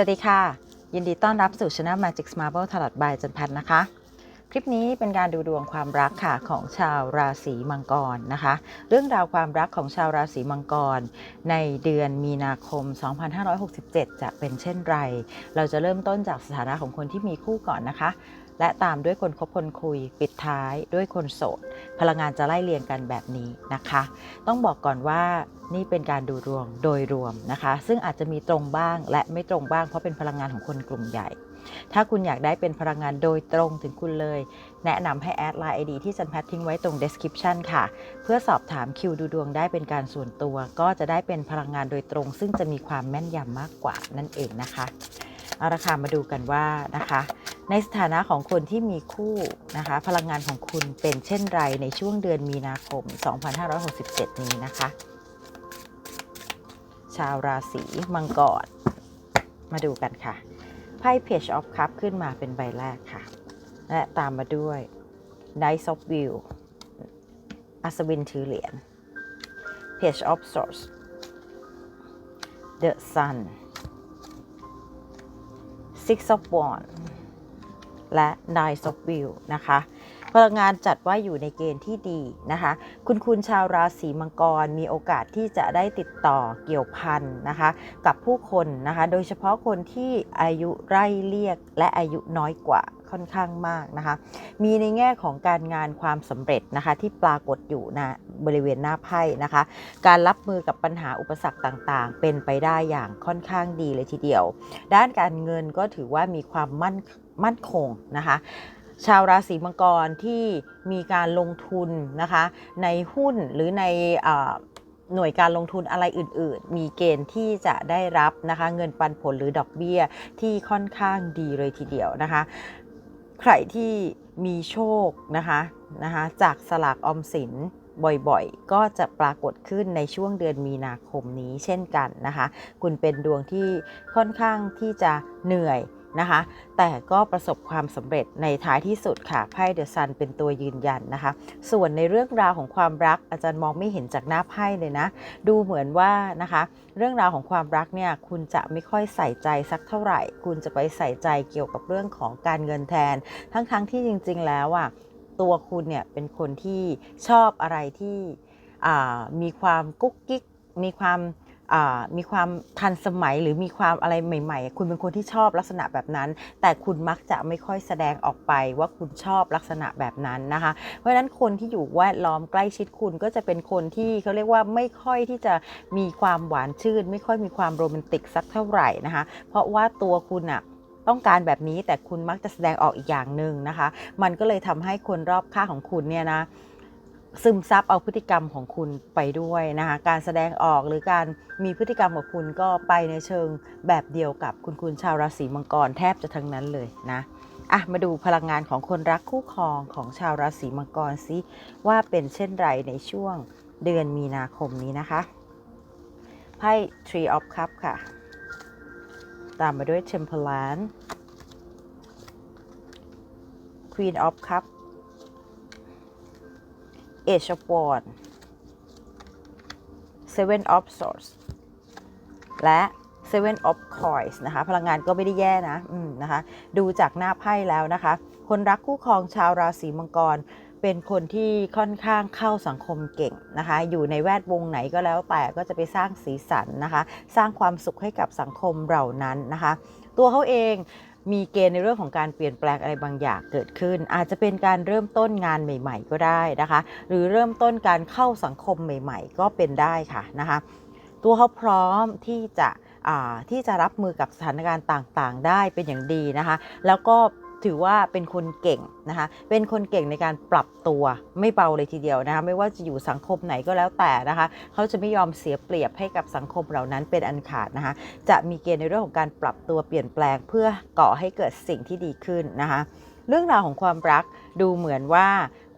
วัสดีค่ะ ยินดีต้อนรับสู่ช anel Magic Marble ถลัดบจันพันธ์นะคะ คลิปนี้เป็นการดูดวงความรักค่ะของชาวราศีมังกรนะคะ เรื่องราวความรักของชาวราศีมังกร ในเดือนมีนาคม 2567 จะเป็นเช่นไร เราจะเริ่มต้นจากสถานะของคนที่มีคู่ก่อนนะคะ และตามด้วยคนคบคนคุย ปิดท้ายด้วยคนโสด พลังงานจะไล่เรียงกันแบบนี้นะคะ ต้องบอกก่อนว่านี่เป็นการดูดวงโดยรวมนะคะ ซึ่งอาจจะมีตรงบ้างและไม่ตรงบ้างเพราะเป็นพลังงานของคนกลุ่มใหญ่ ถ้าคุณอยากได้เป็นพลังงานโดยตรงถึงคุณเลย แนะนำให้แอดไลน์ไอดีที่จันแพททิ้งไว้ตรง description ค่ะ เพื่อสอบถามคิวดูดวงได้เป็นการส่วนตัว ก็จะได้เป็นพลังงานโดยตรง ซึ่งจะมีความแม่นยำมากกว่านั่นเองนะคะเอาละค่ะมาดูกันว่านะคะ ในสถานะของคนที่มีคู่นะคะ พลังงานของคุณเป็นเช่นไรในช่วงเดือนมีนาคม 2567 นี้นะคะ ชาวราศีมังกรมาดูกันค่ะไพ่ Page of Cup ขึ้นมาเป็นใบแรกค่ะ และตามมาด้วย Knight of View อัศวินถือเหรียญ Page of Swords The Sun Six of Wands และ Nine of View นะคะพลังงานจัดว่าอยู่ในเกณฑ์ที่ดีนะคะ คุณคุณชาวราศีมังกรมีโอกาสที่จะได้ติดต่อเกี่ยวพันนะคะ กับผู้คนนะคะ โดยเฉพาะคนที่อายุไร่เรียกและอายุน้อยกว่าค่อนข้างมากนะคะ มีในแง่ของการงานความสำเร็จนะคะที่ปรากฏอยู่นะบริเวณหน้าไพ่นะคะ การรับมือกับปัญหาอุปสรรคต่างๆ เป็นไปได้อย่างค่อนข้างดีเลยทีเดียว ด้านการเงินก็ถือว่ามีความมั่น มั่นคงนะคะชาวราศีมังกรที่มีการลงทุนนะคะในหุ้นหรือในอหน่วยการลงทุนอะไรอื่น ๆ มีเกณฑ์ที่จะได้รับนะคะเงินปันผลหรือดอกเบี้ยที่ค่อนข้างดีเลยทีเดียวนะคะ ใครที่มีโชคนะคะนะคะจากสลากออมสินบ่อยๆ ก็จะปรากฏขึ้นในช่วงเดือนมีนาคมนี้เช่นกันนะคะ คุณเป็นดวงที่ค่อนข้างที่จะเหนื่อย นะคะ แต่ก็ประสบความสำเร็จในท้ายที่สุดค่ะไพ่เดอะซันเป็นตัวยืนยันนะคะ ส่วนในเรื่องราวของความรักอาจารย์มองไม่เห็นจากหน้าไพ่เลยนะ ดูเหมือนว่านะคะ เรื่องราวของความรักเนี่ยคุณจะไม่ค่อยใส่ใจสักเท่าไหร่ คุณจะไปใส่ใจเกี่ยวกับเรื่องของการเงินแทน ทั้งๆทที่จริง ๆ แล้วอะตัวคุณเนี่ยเป็นคนที่ชอบอะไรที่มีความกุ๊กกิ๊กมีความ มีความทันสมัยหรือมีความอะไรใหม่ ๆ คุณเป็นคนที่ชอบลักษณะแบบนั้น แต่คุณมักจะไม่ค่อยแสดงออกไปว่าคุณชอบลักษณะแบบนั้นนะคะ เพราะฉะนั้นคนที่อยู่แวดล้อมใกล้ชิดคุณก็จะเป็นคนที่เขาเรียกว่าไม่ค่อยที่จะมีความหวานชื่น ไม่ค่อยมีความโรแมนติกสักเท่าไหร่นะคะ เพราะว่าตัวคุณอะต้องการแบบนี้แต่คุณมักจะแสดงออกอีกอย่างหนึ่งนะคะ มันก็เลยทำให้คนรอบข้างของคุณเนี่ยนะ ซึมซับเอาพฤติกรรมของคุณไปด้วยนะคะการแสดงออกหรือการมีพฤติกรรมของคุณก็ไปในเชิงแบบเดียวกับคุณคุณชาวราศีมังกรแทบจะทั้งนั้นเลยนะอะมาดูพลังงานของคนรักคู่ครองของชาวราศีมังกรซิว่าเป็นเช่นไรในช่วงเดือนมีนาคมนี้นะคะไพ่ Tree of Cup ค่ะ ตามมาด้วย Temperance Queen of Cup Age of Wands Seven of Swords และ Seven of Coins นะคะ พลังงานก็ไม่ได้แย่นะนะคะ ดูจากหน้าไพ่แล้วนะคะ คนรักคู่ครองชาวราศีมังกร เป็นคนที่ค่อนข้างเข้าสังคมเก่งนะคะ อยู่ในแวดวงไหนก็แล้วแต่ก็จะไปสร้างสีสันนะคะ สร้างความสุขให้กับสังคมเหล่านั้นนะคะ ตัวเขาเอง มีเกณฑ์ในเรื่องของการเปลี่ยนแปลงอะไรบางอย่างเกิดขึ้น อาจจะเป็นการเริ่มต้นงานใหม่ ๆ ก็ได้นะคะ หรือเริ่มต้นการเข้าสังคมใหม่ ๆ ก็เป็นได้ค่ะนะคะ ตัวเขาพร้อมที่จะอ่าที่จะรับมือกับสถานการณ์ต่างๆ ได้เป็นอย่างดีนะคะ แล้วก็ ถือว่าเป็นคนเก่งนะคะ เป็นคนเก่งในการปรับตัวไม่เบาเลยทีเดียวนะคะ ไม่ว่าจะอยู่สังคมไหนก็แล้วแต่นะคะ เขาจะไม่ยอมเสียเปรียบให้กับสังคมเหล่านั้นเป็นอันขาดนะคะ จะมีเกณฑ์ในเรื่องของการปรับตัวเปลี่ยนแปลงเพื่อก่อให้เกิดสิ่งที่ดีขึ้นนะคะ เรื่องราวของความรักดูเหมือนว่า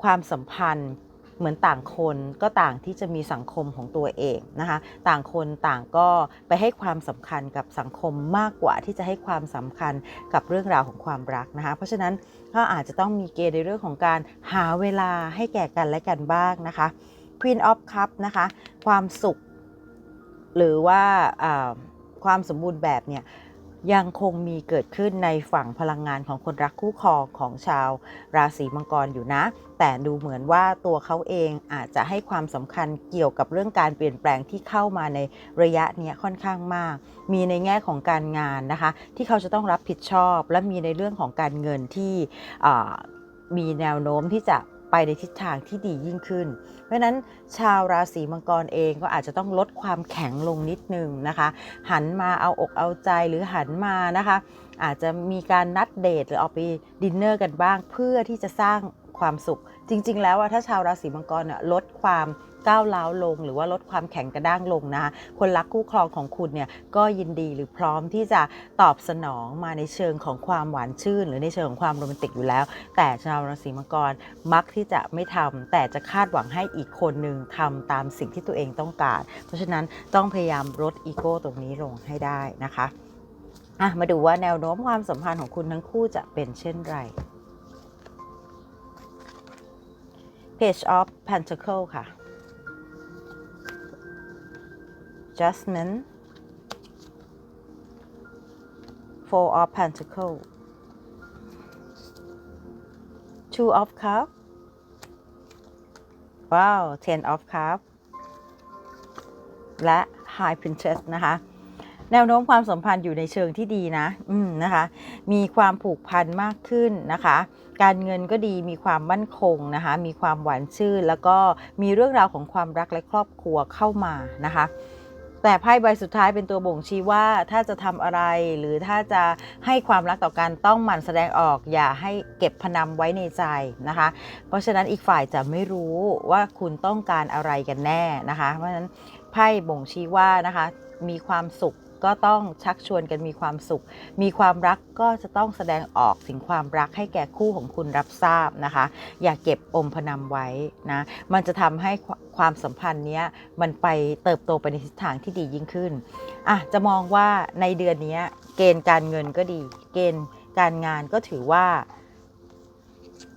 ความสัมพันธ์ เหมือนต่างคนก็ต่างที่จะมีสังคมของตัวเองนะคะต่างคนต่างก็ไปให้ความสำคัญกับสังคมมากกว่าที่จะให้ความสำคัญกับเรื่องราวของความรักนะคะเพราะฉะนั้นก็อาจจะต้องมีเกณฑ์ในเรื่องของการหาเวลาให้แก่กันและกันบ้างนะคะ Queen of Cup นะคะความสุข หรือว่าความสมบูรณ์แบบเนี่ย ยังคงมีเกิดขึ้นในฝั่งพลังงานของคนรักคู่ครองของชาวราศีมังกรอยู่นะ แต่ดูเหมือนว่าตัวเขาเองอาจจะให้ความสำคัญเกี่ยวกับเรื่องการเปลี่ยนแปลงที่เข้ามาในระยะนี้ค่อนข้างมาก มีในแง่ของการงานนะคะ ที่เขาจะต้องรับผิดชอบ และมีในเรื่องของการเงินที่มีแนวโน้มที่จะ ไปในทิศทางที่ดียิ่งขึ้น เพราะนั้นชาวราศีมังกรเองก็อาจจะต้องลดความแข็งลงนิดนึงนะคะ หันมาเอาอกเอาใจหรือหันมานะคะ อาจจะมีการนัดเดทหรือออกไปดินเนอร์กันบ้าง เพื่อที่จะสร้างความสุข จริง ๆ แล้วถ้าชาวราศีมังกรลดความ ก้าวร้าวลง หรือว่าลดความแข็งกระด้างลงนะคะคนรักคู่ครองของคุณเนี่ยก็ยินดีหรือพร้อมที่จะตอบสนองมาในเชิงของความหวานชื่น หรือในเชิงของความโรแมนติกอยู่แล้ว แต่ชาวราศีมังกรมักที่จะไม่ทำแต่จะคาดหวังให้อีกคนหนึ่งทำตามสิ่งที่ตัวเองต้องการ เพราะฉะนั้นต้องพยายามลดอีโก้ตรงนี้ลงให้ได้นะคะะมาดูว่าแนวโน้มความสัมพันธ์ของคุณทั้งคู่จะเป็นเช่นไร Page of Pentacle ค่ะ Jasmine Four of Pentacle Two of Cup ว้าว Ten of Cup และ High Princess นะคะ แนวโน้มความสัมพันธ์อยู่ในเชิงที่ดีนะ อืมนะคะ มีความผูกพันมากขึ้นนะคะ การเงินก็ดี มีความมั่นคงนะคะ มีความหวานชื่น แล้วก็มีเรื่องราวของความรักและครอบครัวเข้ามานะคะ แต่ไพ่ใบสุดท้ายเป็นตัวบ่งชี้ว่าถ้าจะทำอะไร หรือถ้าจะให้ความรักต่อกันต้องหมั่นแสดงออก อย่าให้เก็บพนำไว้ในใจนะคะ เพราะฉะนั้นอีกฝ่ายจะไม่รู้ว่าคุณต้องการอะไรกันแน่นะคะ เพราะฉะนั้นไพ่บ่งชี้ว่านะคะมีความสุข ก็ต้องชักชวนกันมีความสุข มีความรักก็จะต้องแสดงออกถึงความรักให้แก่คู่ของคุณรับทราบนะคะ อย่าเก็บอมพนำไว้นะ มันจะทำให้ความสัมพันธ์เนี้ยมันไปเติบโตไปในทิศทางที่ดียิ่งขึ้นอะจะมองว่าในเดือนนี้เกณฑ์การเงินก็ดี เกณฑ์การงานก็ถือว่า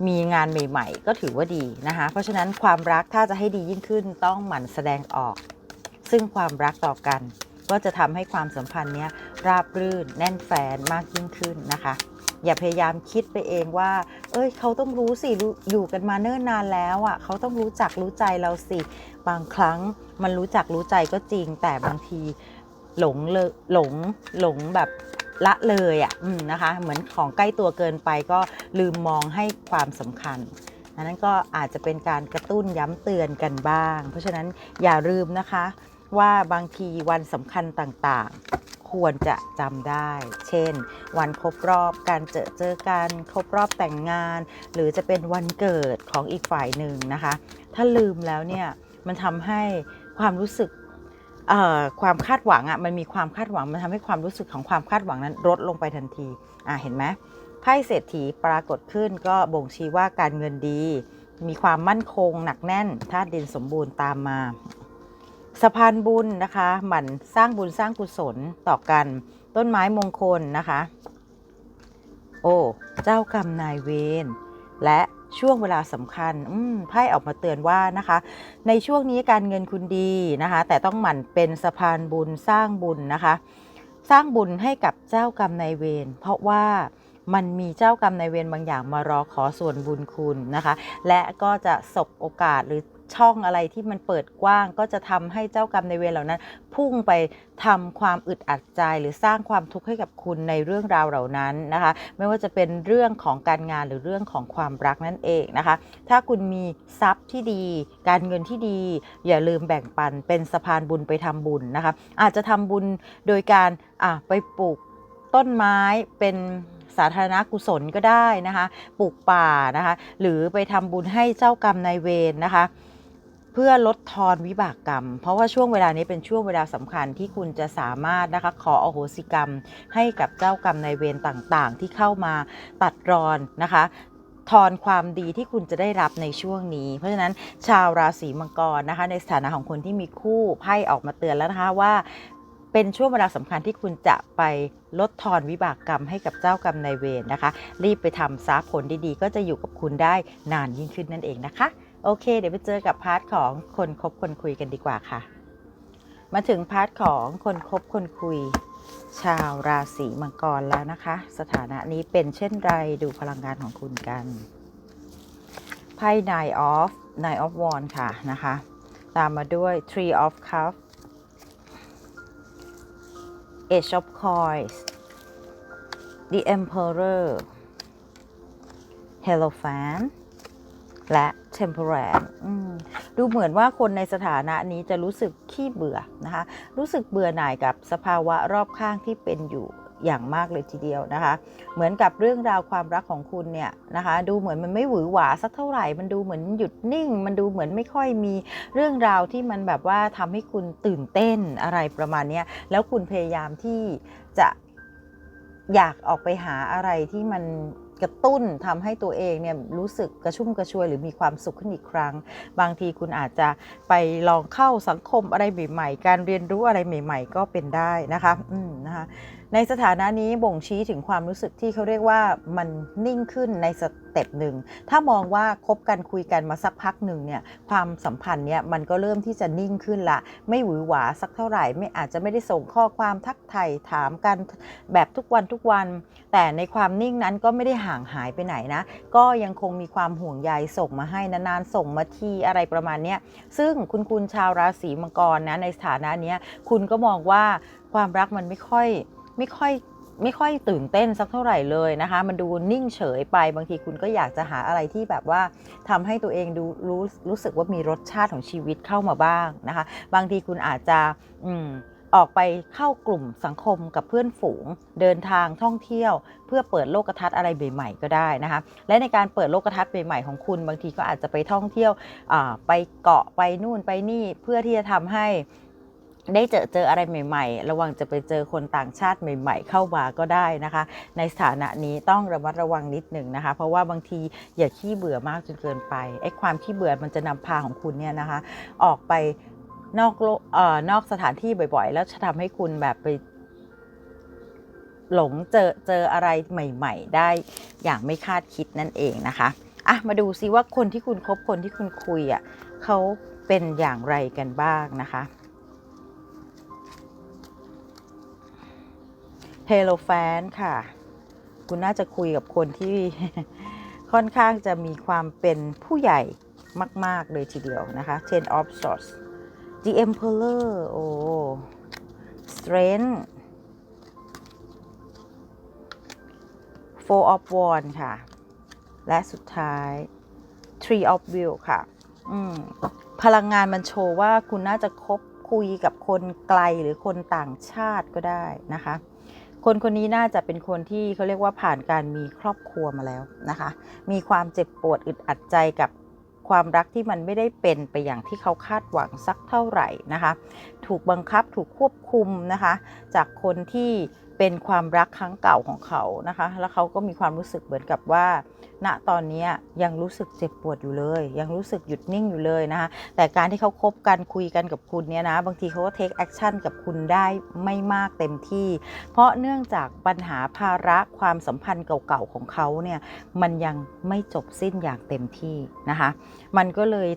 มีงานใหม่ๆ ก็ถือว่าดีนะคะ เพราะฉะนั้นความรักถ้าจะให้ดียิ่งขึ้นต้องหมั่นแสดงออก ซึ่งความรักต่อกัน ก็จะทำให้ความสัมพันธ์เนี้ยราบรื่น แน่นแฟนมากยิ่งขึ้นนะคะ อย่าพยายามคิดไปเองว่า เอ้ยเขาต้องรู้สิอยู่กันมาเนิ่นนานแล้วอะ่ะเขาต้องรู้จักรู้ใจเราสิ บางครั้งมันรู้จักรู้ใจก็จริง แต่บางทีหลงเลหลงหลงแบบละเลยอะ่ะนะคะ เหมือนของใกล้ตัวเกินไปก็ลืมมองให้ความสำคัญอันนั้นก็อาจจะเป็นการกระตุ้นย้ำเตือนกันบ้าง เพราะฉะนั้นอย่าลืมนะคะ ว่าบางทีวันสำคัญต่างๆ ควรจะจำได้ เช่น วันครบรอบการเจอเจอกัน ครบรอบแต่งงาน หรือจะเป็นวันเกิดของอีกฝ่ายหนึ่งนะคะ ถ้าลืมแล้วเนี่ยมันทำให้ความรู้สึกความคาดหวังอะ่ะมันมีความคาดหวังมันทำให้ความรู้สึกของความคาดหวังนั้นลดลงไปทันทีอะเห็นไหมไพ่เศรษฐีปรากฏขึ้นก็บ่งชี้ว่าการเงินดี มีความมั่นคงหนักแน่นธาตุดินสมบูรณ์ตามมา สะพานบุญนะคะ หมั่นสร้างบุญสร้างกุศลต่อกัน ต้นไม้มงคลนะคะ โอ้ เจ้ากรรมนายเวรและช่วงเวลาสำคัญอืไพ่ออกมาเตือนว่านะคะ ในช่วงนี้การเงินคุณดีนะคะ แต่ต้องหมั่นเป็นสะพานบุญสร้างบุญนะคะ สร้างบุญให้กับเจ้ากรรมนายเวรเพราะว่ามันมีเจ้ากรรมนายเวรบางอย่างมารอขอส่วนบุญคุณนะคะ และก็จะสบโอกาสหรือ ช่องอะไรที่มันเปิดกว้าง ก็จะทำให้เจ้ากรรมในเวรเหล่านั้น พุ่งไปทำความอึดอัดใจหรือสร้างความทุกข์ให้กับคุณในเรื่องราวเหล่านั้นนะคะ ไม่ว่าจะเป็นเรื่องของการงานหรือเรื่องของความรักนั่นเองนะคะ ถ้าคุณมีทรัพย์ที่ดี การเงินที่ดี อย่าลืมแบ่งปันเป็นสะพานบุญไปทำบุญนะคะ อาจจะทำบุญโดยการอะไปปลูกต้นไม้เป็นสาธารณกุศลก็ได้นะคะ ปลูกป่านะคะ หรือไปทำบุญให้เจ้ากรรมนายเวรนะคะ พื่อลดทอนวิบากกรรม เพราะว่าช่วงเวลานี้เป็นช่วงเวลาสำคัญที่คุณจะสามารถนะคะขออโหสิกรรม ให้กับเจ้ากรรมในเวรต่างๆ ที่เข้ามาตัดรอนนะคะทอนความดีที่คุณจะได้รับในช่วงนี้ เพราะฉะนั้นชาวราศีมังกรนะคะ ในสถานะของคนที่มีคู่ไพ่ออกมาเตือนแล้วนะคะว่า เป็นช่วงเวลาสำคัญที่คุณจะไปลดทอนวิบากกรรมให้กับเจ้ากรรมนายเวรนะคะ รีบไปทำซะผลดีๆ ก็จะอยู่กับคุณได้นานยิ่งขึ้นนั่นเองนะคะ โอเค เดี๋ยวไปเจอกับพาร์ทของคนคบคนคุยกันดีกว่าค่ะ มาถึงพาร์ทของคนคบคนคุย ชาวราศีมังกรแล้วนะคะ สถานะนี้เป็นเช่นไรดูพลังงานของคุณกันไพ่ Nine of Nine of Wands ค่ะนะคะ ตามมาด้วย Three of Cups Age of Coins The Emperor Hierophant และ Temperance อืมดูเหมือนว่าคนในสถานะนี้จะรู้สึกขี้เบื่อนะคะ รู้สึกเบื่อหน่ายกับสภาวะรอบข้างที่เป็นอยู่อย่างมากเลยทีเดียวนะคะ เหมือนกับเรื่องราวความรักของคุณเนี่ยนะคะ ดูเหมือนมันไม่หวือหวาสักเท่าไหร่ มันดูเหมือนหยุดนิ่ง มันดูเหมือนไม่ค่อยมีเรื่องราวที่มันแบบว่าทำให้คุณตื่นเต้นอะไรประมาณนี้แล้วคุณพยายามที่จะอยากออกไปหาอะไรที่มัน กระตุ้นทำให้ตัวเองเนี่ยรู้สึกกระชุ่มกระชวยหรือมีความสุขขึ้นอีกครั้ง บางทีคุณอาจจะไปลองเข้าสังคมอะไรใหม่ๆ การเรียนรู้อะไรใหม่ ๆ ก็เป็นได้นะคะอืมนะคะ ในสถานะนี้บ่งชี้ถึงความรู้สึกที่เขาเรียกว่ามันนิ่งขึ้นในสเต็ปหนึ่ง ถ้ามองว่าคบกันคุยกันมาสักพักหนึ่งเนี่ยความสัมพันธ์เนี่ยมันก็เริ่มที่จะนิ่งขึ้นละ ไม่หวือหวาสักเท่าไหร่ ไม่อาจจะไม่ได้ส่งข้อความทักไถ่ถามกันแบบทุกวันทุกวัน แต่ในความนิ่งนั้นก็ไม่ได้ห่างหายไปไหนนะ ก็ยังคงมีความห่วงใยส่งมาให้นานๆส่งมาทีอะไรประมาณเนี้ยซึ่งคุณคุณชาวราศีมังกรนะในสถานะนี้คุณก็มองว่าความรักมันไม่ค่อย ไม่ค่อยไม่ค่อยตื่นเต้นสักเท่าไหร่เลยนะคะ มันดูนิ่งเฉยไปบางทีคุณก็อยากจะหาอะไรที่แบบว่าทำให้ตัวเองดูรู้รู้สึกว่ามีรสชาติของชีวิตเข้ามาบ้างนะคะ บางทีคุณอาจจะอืมออกไปเข้ากลุ่มสังคมกับเพื่อนฝูงเดินทางท่องเที่ยว เพื่อเปิดโลกทัศน์อะไรใหม่ๆก็ได้นะคะ และในการเปิดโลกทัศน์ใหม่ๆของคุณบางทีก็อาจจะไปท่องเที่ยวไปเกาะไปนู่นไปนี่เพื่อที่จะทำให้ ได้เจอเจออะไรใหม่ ๆ ระวังจะไปเจอคนต่างชาติใหม่ ๆ เข้ามาก็ได้นะคะ ในสถานะนี้ต้องระมัดระวังนิดหนึ่งนะคะ เพราะว่าบางทีอย่าขี้เบื่อมากจนเกินไปไอ้ความขี้เบื่อมันจะนำพาของคุณเนี่ยนะคะ ออกไปนอกโลกเอ่อนอกสถานที่บ่อยๆ แล้วจะทำให้คุณแบบไปหลงเจอเจออะไรใหม่ ๆ ได้อย่างไม่คาดคิดนั่นเองนะคะอะมาดูซิว่าคนที่คุณคบคนที่คุณคุยอะเขาเป็นอย่างไรกันบ้างนะคะ เฮโลแฟนค่ะ คุณน่าจะคุยกับคนที่ค่อนข้างจะมีความเป็นผู้ใหญ่มาก ๆ เลยทีเดียวนะคะ Ten of Swords The Emperor โอ้ Strength Four of Wands ค่ะ และสุดท้าย Three of Wheels ค่ะอืพลังงานมันโชว์ว่าคุณน่าจะคบคุยกับคนไกลหรือคนต่างชาติก็ได้นะคะ คนคนนี้น่าจะเป็นคนที่เขาเรียกว่าผ่านการมีครอบครัวมาแล้วนะคะ มีความเจ็บปวดอึดอัดใจกับความรักที่มันไม่ได้เป็นไปอย่างที่เขาคาดหวังสักเท่าไหร่นะคะ ถูกบังคับถูกควบคุมนะคะ จากคนที่เป็นความรักครั้งเก่าของเขานะคะ แล้วเขาก็มีความรู้สึกเหมือนกับว่า ณตอนนี้ยังรู้สึกเจ็บปวดอยู่เลย ยังรู้สึกหยุดนิ่งอยู่เลยนะคะแต่การที่เขาคบกันคุยกันกับคุณเนี่ยนะบางทีเขาก็เทคแอคชั่นกับคุณได้ไม่มากเต็มที่ เพราะเนื่องจากปัญหาภาระความสัมพันธ์เก่าๆของเขาเนี่ยมันยังไม่จบสิ้นอย่างเต็มที่นะคะมันก็เลย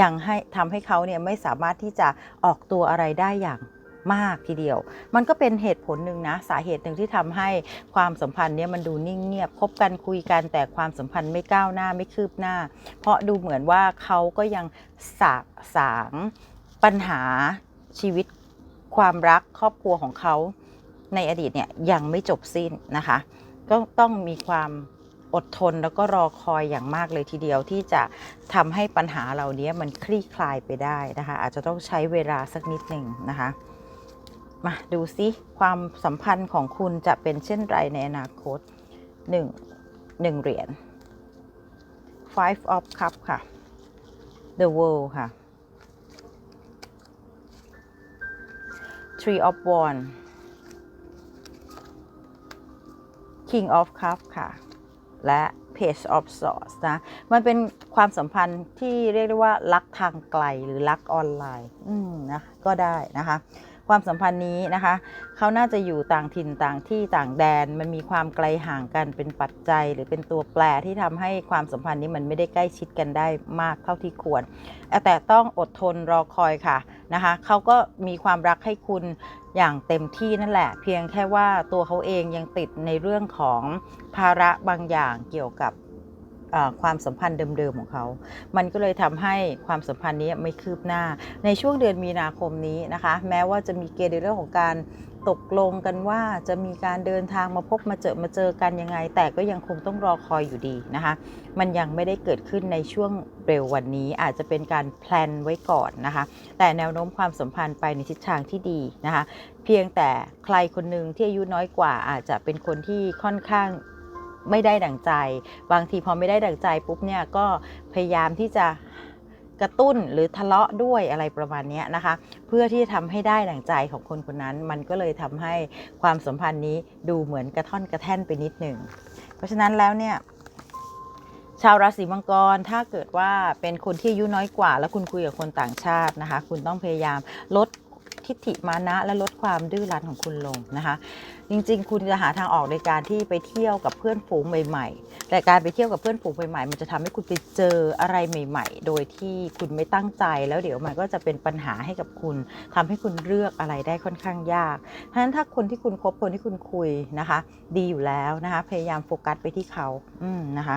ยังให้ทำให้เขาเนี่ยไม่สามารถที่จะออกตัวอะไรได้อย่าง มากทีเดียว มันก็เป็นเหตุผลหนึ่งนะสาเหตุหนึ่งที่ทำให้ความสัมพันธ์เนี่ยมันดูนิ่งเงียบคบกันคุยกันแต่ความสัมพันธ์ไม่ก้าวหน้าไม่คืบหน้า เพราะดูเหมือนว่าเขาก็ยังสาสางปัญหาชีวิตความรักครอบครัวของเขาในอดีตเนี่ยยังไม่จบสิ้นนะคะ ก็ต้องมีความอดทนแล้วก็รอคอยอย่างมากเลยทีเดียวที่จะทำให้ปัญหาเหล่านี้มันคลี่คลายไปได้นะคะ อาจจะต้องใช้เวลาสักนิดหนึ่งนะคะ มาดูซิความสัมพันธ์ของคุณจะเป็นเช่นไรในอนาคต 1 1เหรียญ Five of Cup ค่ะ The World ค่ะ Three of wand King of Cup ค่ะ และ Page of Swords นะ มันเป็นความสัมพันธ์ที่เรียกได้ว่ารักทางไกลหรือรักออนไลน์อืมนะก็ได้นะคะ ความสัมพันธ์นี้นะคะเขาน่าจะอยู่ต่างถิ่นต่างที่ต่างแดน มันมีความไกลห่างกันเป็นปัจจัย หรือเป็นตัวแปรที่ทำให้ความสัมพันธ์นี้มันไม่ได้ใกล้ชิดกันได้มากเท่าที่ควร แต่ต้องอดทนรอคอยค่ะนะคะเขาก็มีความรักให้คุณอย่างเต็มที่นั่นแหละ เพียงแค่ว่าตัวเขาเองยังติดในเรื่องของภาระบางอย่างเกี่ยวกับ ความสัมพันธ์เดิมๆของเขา มันก็เลยทำให้ความสัมพันธ์นี้ไม่คืบหน้า ในช่วงเดือนมีนาคมนี้นะคะ แม้ว่าจะมีเกณฑ์ในเรื่องของการตกลงกันว่าจะมีการเดินทางมาพบมาเจอมาเจอกันยังไง แต่ก็ยังคงต้องรอคอยอยู่ดีนะคะ มันยังไม่ได้เกิดขึ้นในช่วงเร็ววันนี้อาจจะเป็นการแพลนไว้ก่อนนะคะ แต่แนวโน้มความสัมพันธ์ไปในทิศทางที่ดีนะคะ เพียงแต่ใครคนหนึ่งที่อายุน้อยกว่าอาจจะเป็นคนที่ค่อนข้าง ไม่ได้ดั่งใจ บางทีพอไม่ได้ดั่งใจปุ๊บเนี่ยก็พยายามที่จะกระตุ้นหรือทะเลาะด้วยอะไรประมาณนี้นะคะ เพื่อที่จะทำให้ได้ดั่งใจของคนคนนั้น มันก็เลยทำให้ความสัมพันธ์นี้ดูเหมือนกระท่อนกระแท่นไปนิดหนึ่ง เพราะฉะนั้นแล้วเนี่ยชาวราศีมังกรถ้าเกิดว่าเป็นคนที่อายุน้อยกว่า แล้วคุณคุยกับคนต่างชาตินะคะ คุณต้องพยายามลด ทิฐิมานะ และลดความดื้อรั้นของคุณลงนะคะ จริงๆ คุณจะหาทางออกในการที่ไปเที่ยวกับเพื่อนฝูงใหม่ ๆ แต่การไปเที่ยวกับเพื่อนฝูงใหม่ๆ มันจะทำให้คุณไปเจออะไรใหม่ ๆ โดยที่คุณไม่ตั้งใจ แล้วเดี๋ยวมันก็จะเป็นปัญหาให้กับคุณทำให้คุณเลือกอะไรได้ค่อนข้างยากเพราะฉะนั้นถ้าคนที่คุณคบคนที่คุณคุยนะคะ ดีอยู่แล้วนะคะ พยายามโฟกัสไปที่เขาอืมนะคะ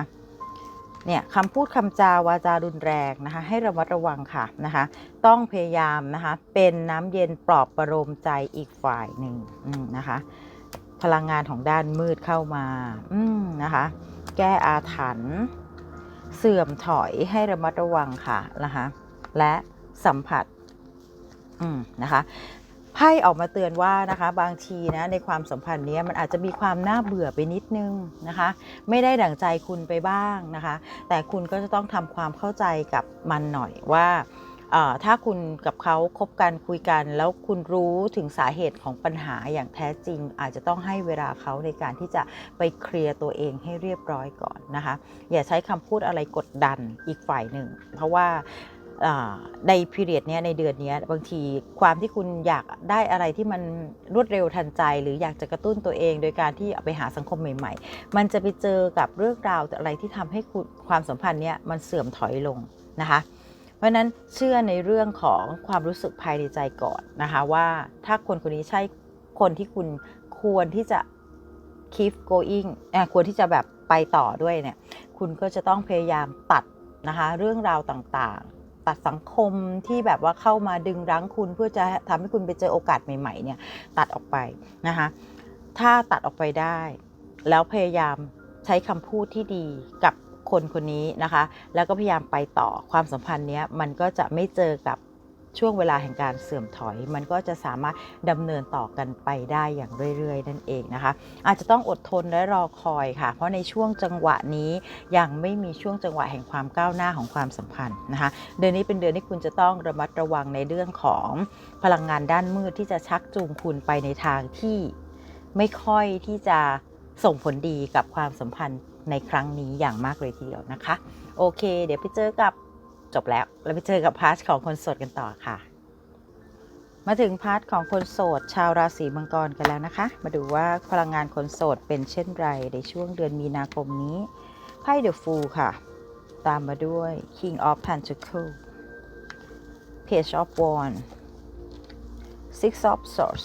เนี่ยคำพูดคำจาวาจารุนแรงนะคะให้ระมัดระวังค่ะนะคะต้องพยายามนะคะเป็นน้ำเย็นปลอบประโลมใจอีกฝ่ายหนึ่งนะคะพลังงานของด้านมืดเข้ามาอืนะคะ แก้อาถรรพ์เสื่อมถอยให้ระมัดระวังค่ะนะคะและสัมผัสอืมนะคะ ไพ่ออกมาเตือนว่านะคะบางทีนะในความสัมพันธ์นี้มันอาจจะมีความน่าเบื่อไปนิดนึงนะคะ ไม่ได้ดั่งใจคุณไปบ้างนะคะ แต่คุณก็จะต้องทำความเข้าใจกับมันหน่อยว่าถ้าคุณกับเขาคบกันคุยกัน แล้วคุณรู้ถึงสาเหตุของปัญหาอย่างแท้จริง อาจจะต้องให้เวลาเขาในการที่จะไปเคลียร์ตัวเองให้เรียบร้อยก่อนนะคะ อย่าใช้คำพูดอะไรกดดันอีกฝ่ายหนึ่ง เพราะว่า ในพีเรียดเนี้ยในเดือนเนี้ยบางทีความที่คุณอยากได้อะไรที่มันรวดเร็วทันใจ หรืออยากจะกระตุ้นตัวเอง โดยการที่เอาไปหาสังคมใหม่ ๆ มันจะไปเจอกับเรื่องราวอะไรที่ทำให้คุณความสัมพันธ์เนี้ยมันเสื่อมถอยลงนะคะเพราะนั้นเชื่อในเรื่องของความรู้สึกภายในใจก่อนนะคะว่าถ้าคนคนนี้ใช่คนที่คุณควรที่จะ keep going ควรที่จะแบบไปต่อด้วยเนี่ยคุณก็จะต้องพยายามตัดนะคะเรื่องราวต่าง ตัดสังคมที่แบบว่าเข้ามาดึงรั้งคุณเพื่อจะทำให้คุณไปเจอโอกาสใหม่ ๆ เนี่ย ตัดออกไปนะคะถ้าตัดออกไปได้ แล้วพยายามใช้คำพูดที่ดีกับคนคนนี้นะคะ แล้วก็พยายามไปต่อความสัมพันธ์เนี้ยมันก็จะไม่เจอกับ ช่วงเวลาแห่งการเสื่อมถอย มันก็จะสามารถดำเนินต่อกันไปได้อย่างเรื่อยๆ นั่นเองนะคะ อาจจะต้องอดทนและรอคอยค่ะ เพราะในช่วงจังหวะนี้ยังไม่มีช่วงจังหวะแห่งความก้าวหน้าของความสัมพันธ์นะคะ เดือนนี้เป็นเดือนที่คุณจะต้องระมัดระวังในเรื่องของพลังงานด้านมืดที่จะชักจูงคุณไปในทางที่ไม่ค่อยที่จะส่งผลดีกับความสัมพันธ์ในครั้งนี้อย่างมากเลยทีเดียวนะคะ โอเค เดี๋ยวไปเจอกับ จบแล้ว เราไปเจอกับพาร์ทของคนโสดกันต่อค่ะ มาถึงพาร์ทของคนโสด ชาวราศีมังกรกันแล้วนะคะ มาดูว่าพลังงานคนโสดเป็นเช่นไรในช่วงเดือนมีนาคมนี้ไพ่ The Fool ค่ะ ตามมาด้วย King of Pentacles Page of Wands Six of Swords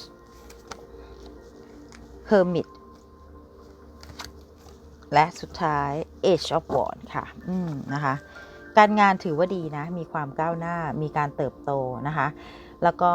Hermit และสุดท้าย Age of Wands ค่ะ อืม นะคะ การงานถือว่าดีนะ มีความก้าวหน้า มีการเติบโตนะคะ แล้วก็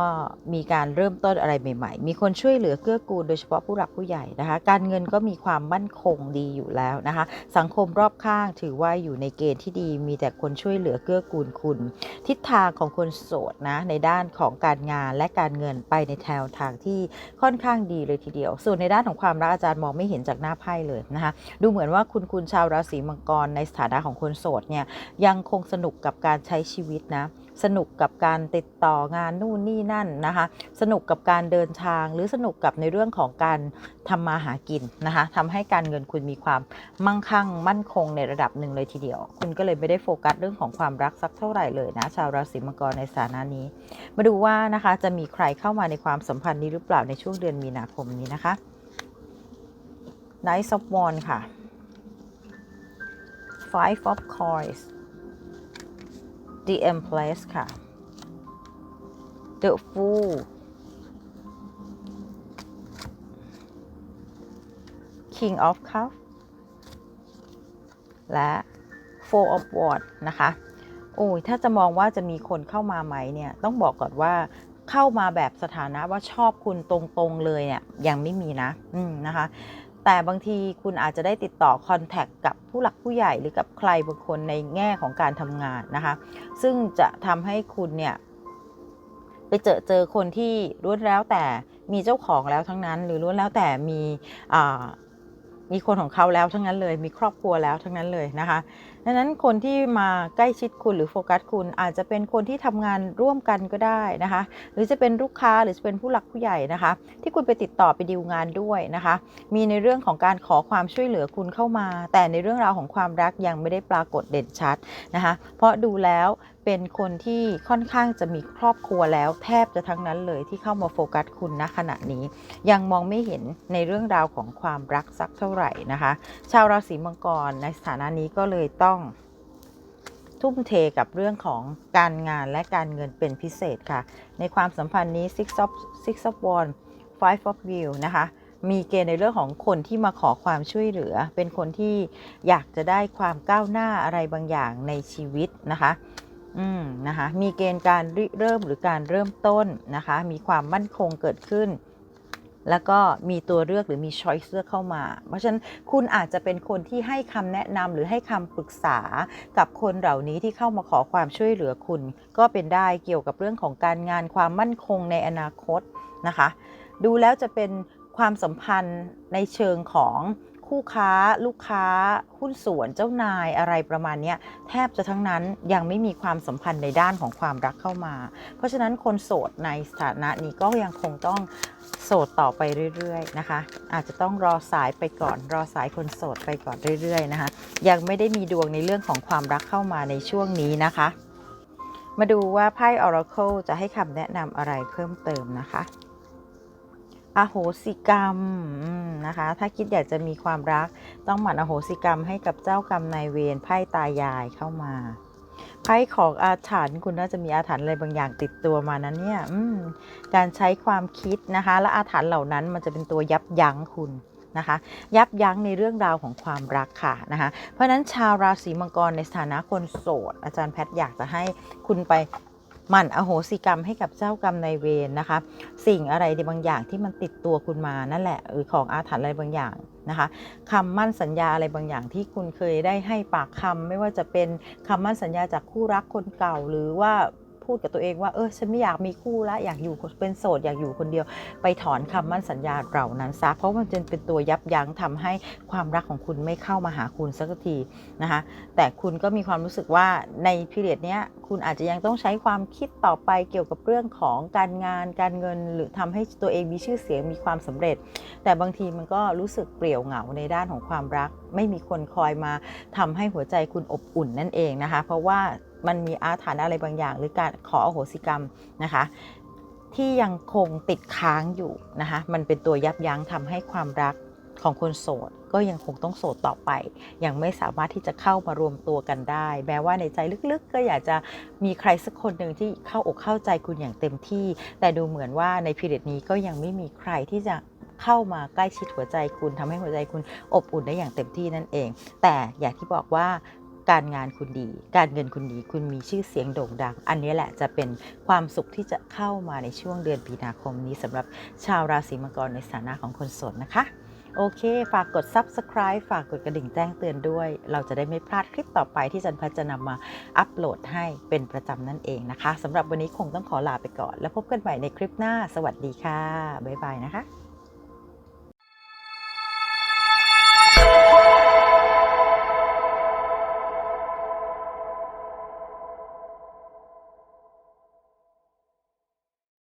มีการเริ่มต้นอะไรใหม่ ๆ มีคนช่วยเหลือเกื้อกูลโดยเฉพาะผู้หลักผู้ใหญ่นะคะ การเงินก็มีความมั่นคงดีอยู่แล้วนะคะ สังคมรอบข้างถือว่าอยู่ในเกณฑ์ที่ดี มีแต่คนช่วยเหลือเกื้อกูลคุณ ทิศทางของคนโสดนะในด้านของการงานและการเงินไปในแนวทางที่ค่อนข้างดีเลยทีเดียว ส่วนในด้านของความรักอาจารย์มองไม่เห็นจากหน้าไพ่เลยนะคะ ดูเหมือนว่าคุณคุณชาวราศีมังกรในสถานะของคนโสดเนี่ยยังคงสนุกกับการใช้ชีวิตนะ สนุกกับการติดต่องานนู่นนี่นั่นนะคะ สนุกกับการเดินทางหรือสนุกกับในเรื่องของการทำมาหากินนะคะทำให้การเงินคุณมีความมั่งคั่งมั่นคงในระดับหนึ่งเลยทีเดียว คุณก็เลยไม่ได้โฟกัสเรื่องของความรักสักเท่าไหร่เลยนะ ชาวราศีมังกรในสถานะนี้ มาดูว่านะคะจะมีใครเข้ามาในความสัมพันธ์นี้หรือเปล่าในช่วงเดือนมีนาคมนี้นะคะ Knight of Wands ค่ะ Five of Coins The Empress ค่ะ The Fool King of Cups และ Four of Wands นะคะ โอ้ย ถ้าจะมองว่าจะมีคนเข้ามาไหมเนี่ย ต้องบอกก่อนว่าเข้ามาแบบสถานะว่าชอบคุณตรงๆเลยเนี่ย ยังไม่มีนะ อืมนะคะ แต่บางทีคุณอาจจะได้ติดต่อคอนแทคกับ ผู้หลักผู้ใหญ่หรือกับใครบางคนในแง่ของการทำงานนะคะ ซึ่งจะทำให้คุณเนี่ยไปเจอเจอคนที่ล้วนแล้วแต่มีเจ้าของแล้วทั้งนั้น หรือล้วนแล้วแต่มีมีคนของเขาแล้วทั้งนั้นเลย มีครอบครัวแล้วทั้งนั้นเลยนะคะ ดังนั้นคนที่มาใกล้ชิดคุณหรือโฟกัสคุณอาจจะเป็นคนที่ทำงานร่วมกันก็ได้นะคะ หรือจะเป็นลูกค้าหรือจะเป็นผู้หลักผู้ใหญ่นะคะ ที่คุณไปติดต่อไปดีลงานด้วยนะคะ มีในเรื่องของการขอความช่วยเหลือคุณเข้ามา แต่ในเรื่องราวของความรักยังไม่ได้ปรากฏเด่นชัดนะคะ เพราะดูแล้วเป็นคนที่ค่อนข้างจะมีครอบครัวแล้วแทบจะทั้งนั้นเลยที่เข้ามาโฟกัสคุณณขณะนี้ ยังมองไม่เห็นในเรื่องราวของความรักสักเท่าไหร่นะคะ ชาวราศีมังกรในสถานะนี้ก็เลยต้องทุ่มเทกับเรื่องของการงานและการเงินเป็นพิเศษค่ะ ในความสัมพันธ์นี้ six of six of wands five of view นะคะ มีเกณฑ์ในเรื่องของคนที่มาขอความช่วยเหลือ เป็นคนที่อยากจะได้ความก้าวหน้าอะไรบางอย่างในชีวิตนะคะ อืมนะคะ มีเกณฑ์การริเริ่มหรือการเริ่มต้นนะคะ มีความมั่นคงเกิดขึ้น แล้วก็มีตัวเลือกหรือมีช้อยส์เลือกเข้ามา เพราะฉะนั้นคุณอาจจะเป็นคนที่ให้คำแนะนำหรือให้คำปรึกษากับคนเหล่านี้ที่เข้ามาขอความช่วยเหลือคุณ ก็เป็นได้เกี่ยวกับเรื่องของการงานความมั่นคงในอนาคตนะคะ ดูแล้วจะเป็นความสัมพันธ์ในเชิงของ คู่ค้า ลูกค้า หุ้นส่วนเจ้านายอะไรประมาณนี้แทบจะทั้งนั้นยังไม่มีความสัมพันธ์ในด้านของความรักเข้ามา เพราะฉะนั้นคนโสดในสถานะนี้ก็ยังคงต้องโสดต่อไปเรื่อยๆนะคะ อาจจะต้องรอสายไปก่อน รอสายคนโสดไปก่อนเรื่อยๆนะคะ ยังไม่ได้มีดวงในเรื่องของความรักเข้ามาในช่วงนี้นะคะ มาดูว่าไพ่ Oracle จะให้คำแนะนำอะไรเพิ่มเติมนะคะ อโหสิกรรมมนะคะ ถ้าคิดอยากจะมีความรัก ต้องหมั่นอโหสิกรรมให้กับเจ้ากรรมนายเวรไพ่ตายายเข้ามาไพ่ของอาถรรพ์คุณน่าจะมีอาถรรพ์อะไรบางอย่างติดตัวมานั้นเนี่ยการใช้ความคิดนะคะ และอาถรรพ์เหล่านั้นมันจะเป็นตัวยับยั้งคุณนะคะ ยับยั้งในเรื่องราวของความรักค่ะนะคะ เพราะฉะนั้นชาวราศีมังกรในสถานะคนโสด อาจารย์แพทย์อยากจะให้คุณไป หมั่นอโหสิกรรมให้กับเจ้ากรรมนายเวรนะคะ สิ่งอะไรบางอย่างที่มันติดตัวคุณมานั่นแหละหรือของอาถรรพ์อะไรบางอย่างนะคะคำมั่นสัญญาอะไรบางอย่างที่คุณเคยได้ให้ปากคำไม่ว่าจะเป็นคำมั่นสัญญาจากคู่รักคนเก่าหรือว่า พูดกับตัวเองว่าเออฉันไม่อยากมีคู่ละอยากอยู่เป็นโสดอยากอยู่คนเดียว ไปถอนคำมั่นสัญญาเหล่านั้นซะเพราะมันจะเป็นตัวยับยั้งทำให้ความรักของคุณไม่เข้ามาหาคุณสักทีนะคะแต่คุณก็มีความรู้สึกว่าในพีเรียดเนี้ยคุณอาจจะยังต้องใช้ความคิดต่อไปเกี่ยวกับเรื่องของการงานการเงิน หรือทำให้ตัวเองมีชื่อเสียงมีความสำเร็จ แต่บางทีมันก็รู้สึกเปลี่ยวเหงาในด้านของความรัก ไม่มีคนคอยมาทำให้หัวใจคุณอบอุ่นนั่นเองนะคะ เพราะว่า มันมีอาถรรพ์อะไรบางอย่าง หรือการขออโหสิกรรมนะคะ ที่ยังคงติดค้างอยู่นะคะมันเป็นตัวยับยั้งทำให้ความรักของคนโสดก็ยังคงต้องโสดต่อไป ยังไม่สามารถที่จะเข้ามารวมตัวกันได้ แม้ว่าในใจลึกๆ ก็อยากจะมีใครสักคนหนึ่งที่เข้าอกเข้าใจคุณอย่างเต็มที่ แต่ดูเหมือนว่าในพีเรียดนี้ก็ยังไม่มีใครที่จะเข้ามาใกล้ชิดหัวใจคุณทำให้หัวใจคุณอบอุ่นได้อย่างเต็มที่นั่นเอง แต่อย่างที่บอกว่า การงานคุณดี การเงินคุณดี คุณมีชื่อเสียงโด่งดัง อันนี้แหละจะเป็นความสุขที่จะเข้ามาในช่วงเดือนมีนาคมนี้สำหรับชาวราศีมังกรในสถานะของคนโสดนะคะ โอเค ฝากกด subscribe ฝากกดกระดิ่งแจ้งเตือนด้วย เราจะได้ไม่พลาดคลิปต่อไปที่จันพัฒจะนำมาอัปโหลดให้เป็นประจำนั่นเองนะคะสำหรับวันนี้คงต้องขอลาไปก่อน แล้วพบกันใหม่ในคลิปหน้า สวัสดีค่ะบ๊ายบายนะคะ